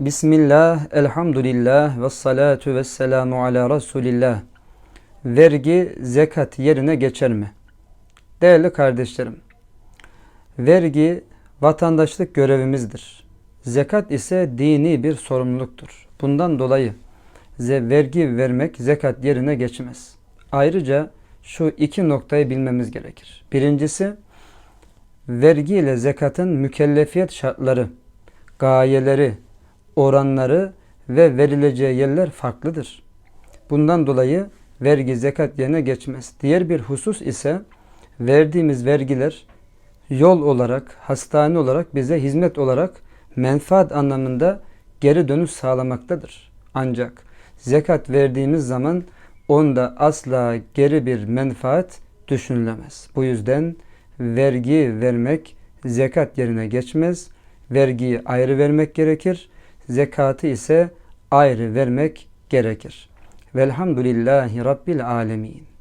Bismillah, elhamdülillah ve salatu ve selamu ala Resulillah. Vergi zekat yerine geçer mi? Değerli kardeşlerim, vergi vatandaşlık görevimizdir. Zekat ise dini bir sorumluluktur. Bundan dolayı ze vergi vermek zekat yerine geçmez. Ayrıca şu iki noktayı bilmemiz gerekir. Birincisi, vergi ile zekatın mükellefiyet şartları, gayeleri, oranları ve verileceği yerler farklıdır. Bundan dolayı vergi zekat yerine geçmez. Diğer bir husus ise verdiğimiz vergiler yol olarak, hastane olarak bize hizmet olarak menfaat anlamında geri dönüş sağlamaktadır. Ancak zekat verdiğimiz zaman onda asla geri bir menfaat düşünülemez. Bu yüzden vergi vermek zekat yerine geçmez. Vergiyi ayrı vermek gerekir. Zekatı ise ayrı vermek gerekir. Velhamdülillahi Rabbil Alemin.